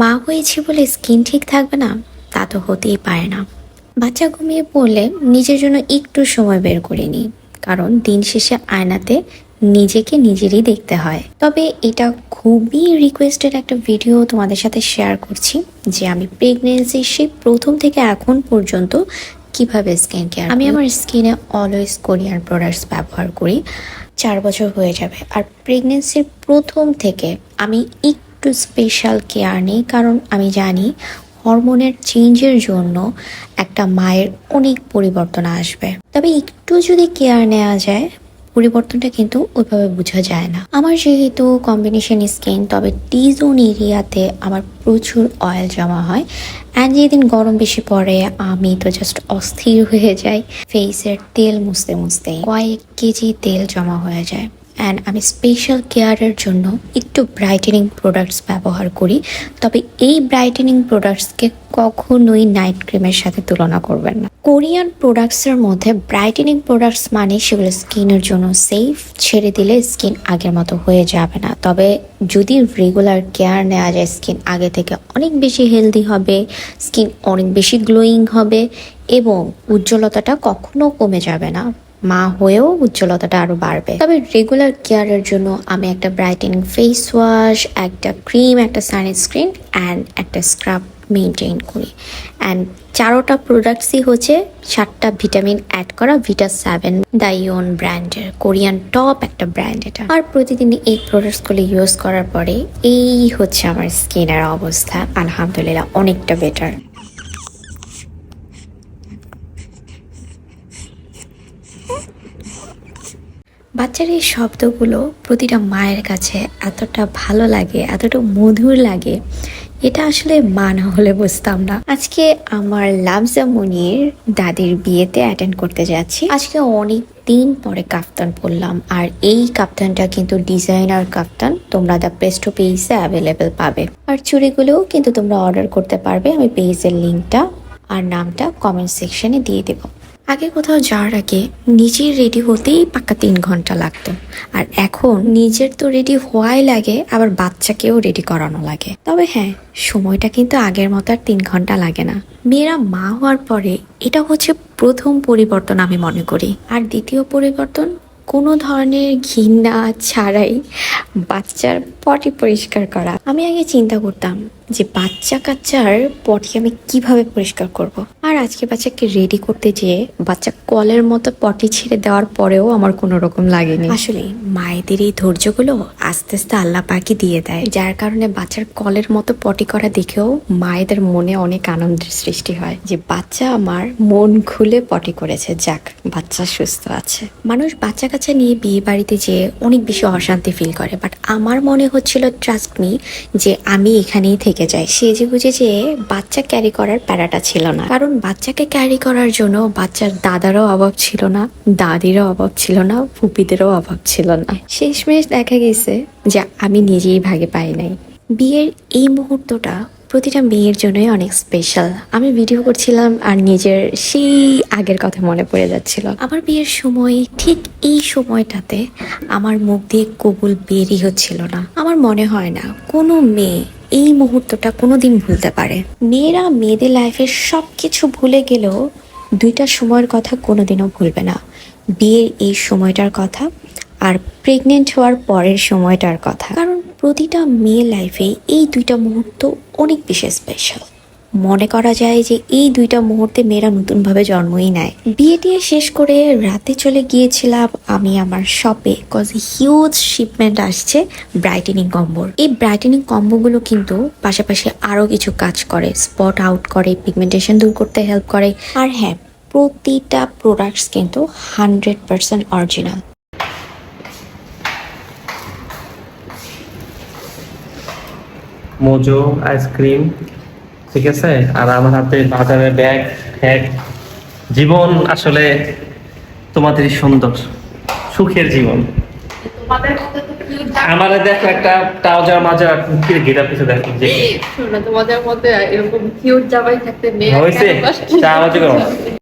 মা হয়েছি বলে স্কিন ঠিক থাকবে না তা তো হতেই পারে না। বাচ্চা ঘুমিয়ে পড়লে নিজের জন্য একটু সময় বের করে নিই কারণ দিন শেষে আয়নাতে নিজেকে নিজেরই দেখতে হয়। তবে এটা খুবই রিকোয়েস্টেড একটা ভিডিও তোমাদের সাথে শেয়ার করছি যে আমি প্রেগনেন্সি সেই প্রথম থেকে এখন পর্যন্ত কীভাবে স্কিন কেয়ার আমি আমার স্কিনে অলওয়েজ কোরিয়ান প্রোডাক্টস ব্যবহার করি চার বছর হয়ে যাবে। আর প্রেগনেন্সির প্রথম থেকে আমি একটু স্পেশাল কেয়ার নিই, কারণ আমি জানি হরমোনের চেঞ্জের জন্য একটা মায়ের অনেক পরিবর্তন আসবে। তবে একটু যদি কেয়ার নেওয়া যায়, পরিবর্তনটা কিন্তু ওইভাবে বোঝা যায় না। আমার যেহেতু কম্বিনেশন স্কিন তবে টি জোন এরিয়াতে আমার প্রচুর অয়েল জমা হয়। অ্যান্ড যেদিন গরম বেশি পড়ে, আমি তো জাস্ট অস্থির হয়ে যাই। ফেসের তেল মুছতে মুছতে কয়েক কেজি তেল জমা হয়ে যায়। অ্যান্ড আমি স্পেশাল কেয়ারের জন্য একটু ব্রাইটেনিং প্রোডাক্টস ব্যবহার করি। তবে এই ব্রাইটেনিং প্রোডাক্টসকে কখনোই নাইট ক্রিমের সাথে তুলনা করবেন না। কোরিয়ান প্রোডাক্টসের মধ্যে ব্রাইটেনিং প্রোডাক্টস মানে সেগুলো স্কিনের জন্য সেফ ছেড়ে দিলে স্কিন আগের মতো হয়ে যাবে না। তবে যদি রেগুলার কেয়ার নেওয়া যায় স্কিন আগে থেকে অনেক বেশি হেলদি হবে স্কিন অনেক বেশি গ্লোয়িং হবে এবং উজ্জ্বলতাটা কখনো কমে যাবে না। মা হয়েও উজ্জ্বলতাটা আরও বাড়বে। তবে রেগুলার কেয়ারের জন্য আমি একটা ব্রাইটেনিং ফেস ওয়াশ একটা ক্রিম একটা সানস্ক্রিন অ্যান্ড একটা স্ক্রাব মেনটেন করি। অ্যান্ড চারোটা প্রোডাক্টসই হচ্ছে সাতটা ভিটামিন অ্যাড করা ভিটা সেভেন দাইওন ব্র্যান্ডের কোরিয়ান টপ একটা ব্র্যান্ড এটা। আর প্রতিদিন এই প্রোডাক্টসগুলো ইউজ করার পরে এই হচ্ছে আমার স্কিনের অবস্থা। আলহামদুলিল্লাহ, অনেকটা বেটার বাচ্চার এই শব্দগুলো প্রতিটা মায়ের কাছে এতটা ভালো লাগে, এতটা মধুর লাগে, এটা আসলে মা না হলে বুঝতাম না। আজকে আমার লাভজা মনির দাদির বিয়েতে অ্যাটেন্ড করতে যাচ্ছি। আজকে অনেক দিন পরে কাফতান পরলাম, আর এই কাফতানটা কিন্তু ডিজাইনার কাফতান, তোমরা দ্য পেস্টো পেজে অ্যাভেলেবেল পাবে। আর চুড়িগুলোও কিন্তু তোমরা অর্ডার করতে পারবে, আমি পেজের লিঙ্কটা আর নামটা কমেন্ট সেকশনে দিয়ে দেবো। আগে কোথাও যাওয়ার আগে নিজের রেডি হতেই পাক্কা তিন ঘণ্টা লাগতো। আর এখন নিজের তো রেডি হওয়াই লাগে, আবার বাচ্চাকেও রেডি করানো লাগে। তবে হ্যাঁ সময়টা কিন্তু আগের মতো আর তিন ঘণ্টা লাগে না। মেয়েরা মা হওয়ার পরে এটা হচ্ছে প্রথম পরিবর্তন আমি মনে করি। আর দ্বিতীয় পরিবর্তন কোনো ধরনের ঘৃণা ছাড়াই বাচ্চার পটি পরিষ্কার করা। আমি আগে চিন্তা করতাম যে বাচ্চা কাচ্চার পটি আমি কীভাবে পরিষ্কার করব। আর আজকে বাচ্চাকে রেডি করতে যেয়ে বাচ্চা কলের মতো পটি ছেড়ে দেওয়ার পরেও আমার কোনো রকম লাগেনি। আসলে মায়েদের এই ধৈর্যগুলো আস্তে আস্তে আল্লাহ পাকি দিয়ে দেয়। যার কারণে বাচ্চার কলের মতো পটি করা দেখেও মায়েদের মনে অনেক আনন্দের সৃষ্টি হয় যে বাচ্চা আমার মন খুলে পটি করেছে, যাক, বাচ্চা সুস্থ আছে। মানুষ বাচ্চা কাচ্চা নিয়ে বিয়ে বাড়িতে যেয়ে অনেক বেশি অশান্তি ফিল করে। বাট আমার মনে হচ্ছিল ট্রাস্ট মি যে আমি এখানেই থেকে যাই। সেজে গুজে যে বাচ্চা ক্যারি করার প্যারাটা ছিল না। কারণ বাচ্চাকে ক্যারি করার জন্য বাচ্চার দাদারও অভাব ছিল না, দাদিরও অভাব ছিল না, ফুপিদেরও অভাব ছিল না। শেষমেশ দেখা গেছে যে আমি নিজেই ভাগে পাই নাই। বিয়ের এই মুহূর্তটা প্রতিটা মেয়ের জন্যই অনেক স্পেশাল আমি ভিডিও করছিলাম আর নিজের সেই আগের কথা মনে পড়ে যাচ্ছিল। আমার বিয়ের সময় ঠিক এই সময়টাতে আমার মুখ দিয়ে কবুল বেরই হচ্ছিল না। আমার মনে হয় না কোনো মেয়ে এই মুহূর্তটা কোনোদিন ভুলতে পারে। মেয়েরা মেয়েদের লাইফের সব কিছু ভুলে গেলেও দুইটা সময়ের কথা কোনোদিনও ভুলবে না। বিয়ের এই সময়টার কথা আর প্রেগনেন্ট হওয়ার পরের সময়টার কথা। কারণ প্রতিটা মেয়ে লাইফে এই দুইটা মুহূর্ত অনেক বেশি স্পেশাল মনে করা যায় যে এই দুইটা মুহূর্তে মেয়েরা নতুনভাবে জন্মই নেয়। বিয়ে টিয়ে শেষ করে রাতে চলে গিয়েছিলাম আমি আমার শপে কজ হিউজ শিপমেন্ট আসছে ব্রাইটেনিং কম্বোর এই ব্রাইটেনিং কম্বোগুলো কিন্তু পাশাপাশি আরও কিছু কাজ করে স্পট আউট করে পিগমেন্টেশন দূর করতে হেল্প করে। আর হ্যাঁ প্রতিটা প্রোডাক্টস কিন্তু hundred percent original mojo ice cream ঠিক আছে? আর আমার হাতে বাজারের ব্যাগ ফ্যাগ জীবন আসলে তোমাদেরই সুন্দর সুখের জীবন। আমার দেখো একটা ট্রাউজার মাজা কুকির গেটা পিছে দেখো যে শোনো, তোমাদের মধ্যে এরকম কিউট জামাই থাকতে মেয়ে বাজে করো।